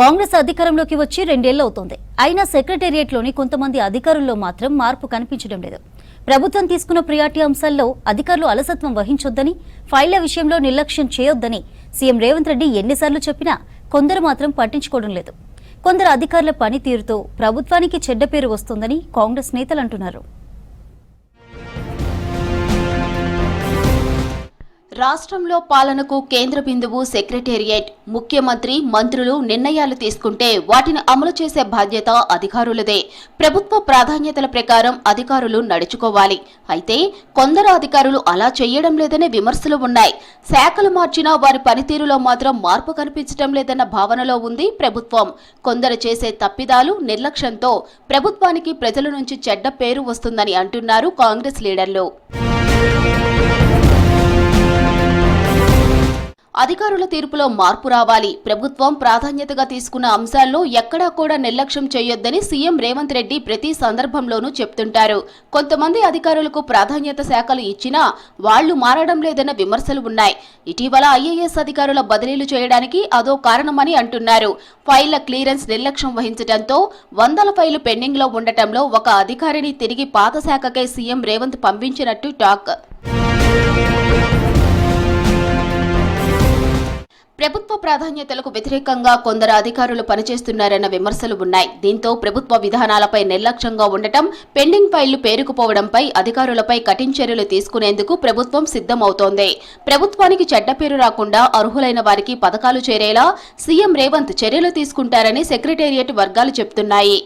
కాంగ్రెస్ అధికారంలోకి వచ్చి రెండేళ్ళు అవుతోంది. అయినా సెక్రటేరియట్లోని కొంతమంది అధికారుల్లో మాత్రం మార్పు కనిపించడం లేదు. ప్రభుత్వం తీసుకున్న ప్రియారిటీ అంశాల్లో అధికారులు అలసత్వం వహించొద్దని ఫైళ్ళ విషయంలో నిర్లక్ష్యం చేయొద్దని సీఎం రేవంత్ రెడ్డి ఎన్నిసార్లు చెప్పినా కొందరు మాత్రం పట్టించుకోవడం లేదు. కొందరు అధికారుల పనితీరుతో ప్రభుత్వానికి చెడ్డ పేరు వస్తుందని కాంగ్రెస్ నేతలు అంటున్నారు. రాష్ట్రంలో పాలనకు కేంద్ర బిందువు సెక్రటేరియట్. ముఖ్యమంత్రి మంత్రులు నిర్ణయాలు తీసుకుంటే వాటిని అమలు చేసే బాధ్యత అధికారులదే. ప్రభుత్వ ప్రాధాన్యతల ప్రకారం అధికారులు నడుచుకోవాలి. అయితే కొందరు అధికారులు అలా చేయడం లేదనే విమర్శలు ఉన్నాయి. శాఖలు మార్చినా వారి పనితీరులో మాత్రం మార్పు కనిపించడం లేదన్న భావనలో ఉంది ప్రభుత్వం. కొందరు చేసే తప్పిదాలు నిర్లక్ష్యంతో ప్రభుత్వానికి ప్రజల నుంచి చెడ్డ పేరు వస్తుందని అంటున్నారు కాంగ్రెస్ లీడర్లు. అధికారుల తీర్పులో మార్పు రావాలి. ప్రభుత్వం ప్రాధాన్యతగా తీసుకున్న అంశాల్లో ఎక్కడా కూడా నిర్లక్ష్యం చేయొద్దని సీఎం రేవంత్ రెడ్డి ప్రతి సందర్భంలోనూ చెప్తుంటారు. కొంతమంది అధికారులకు ప్రాధాన్యత శాఖలు ఇచ్చినా వాళ్ళు మారడం లేదన్న విమర్శలు ఉన్నాయి. ఇటీవల ఐఏఎస్ అధికారుల బదిలీలు చేయడానికి అదో కారణమని అంటున్నారు. ఫైళ్ళ క్లియరెన్స్ నిర్లక్ష్యం వహించడంతో వందల ఫైళ్ళు పెండింగ్లో ఉండటంలో ఒక అధికారిని తిరిగి పాత శాఖకే సీఎం రేవంత్ పంపించినట్టు టాక్. ప్రభుత్వ ప్రాధాన్యతలకు వ్యతిరేకంగా కొందరు అధికారులు పనిచేస్తున్నారన్న విమర్శలు ఉన్నాయి. దీంతో ప్రభుత్వ విధానాలపై నిర్లక్ష్యంగా ఉండటం పెండింగ్ ఫైళ్ళు పేరుకుపోవడంపై అధికారులపై కఠిన చర్యలు తీసుకునేందుకు ప్రభుత్వం సిద్ధమవుతోంది. ప్రభుత్వానికి చెడ్డ పేరు రాకుండా అర్హులైన వారికి పథకాలు చేరేలా సీఎం రేవంత్ చర్యలు తీసుకుంటారని సెక్రటేరియట్ వర్గాలు చెబుతున్నాయి